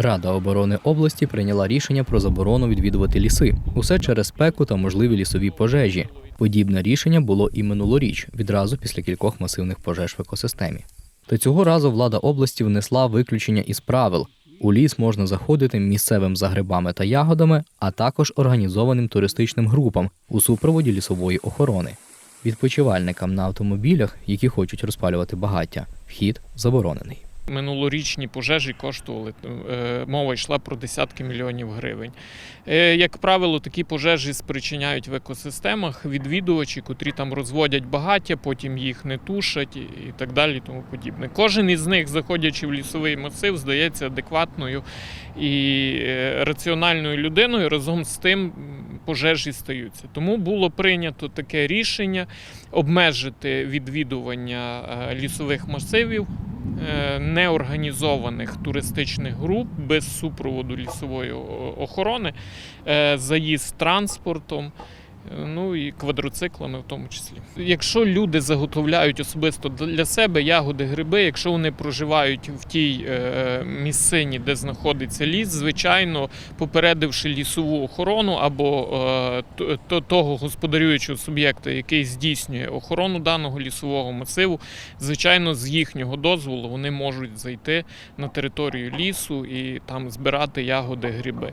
Рада оборони області прийняла рішення про заборону відвідувати ліси. Усе через спеку та можливі лісові пожежі. Подібне рішення було і минулоріч, відразу після кількох масивних пожеж в екосистемі. Та цього разу влада області внесла виключення із правил. У ліс можна заходити місцевим за грибами та ягодами, а також організованим туристичним групам у супроводі лісової охорони. Відпочивальникам на автомобілях, які хочуть розпалювати багаття, вхід заборонений. Минулорічні пожежі коштували е, мова йшла про десятки мільйонів гривень. Е, Як правило, такі пожежі спричиняють в екосистемах відвідувачі, котрі там розводять багаття, потім їх не тушать і так далі. Тому подібне. Кожен із них, заходячи в лісовий масив, здається адекватною і е, раціональною людиною. Разом з тим пожежі стаються. Тому було прийнято таке рішення обмежити відвідування лісових масивів неорганізованих туристичних груп без супроводу лісової охорони, е, заїзд транспортом. Е, Ну і квадроциклами в тому числі. Якщо люди заготовляють особисто для себе ягоди, гриби, якщо вони проживають в тій е, місцині, де знаходиться ліс, звичайно, попередивши лісову охорону або е, того господарюючого суб'єкта, який здійснює охорону даного лісового масиву, звичайно, з їхнього дозволу вони можуть зайти на територію лісу і там збирати ягоди, гриби.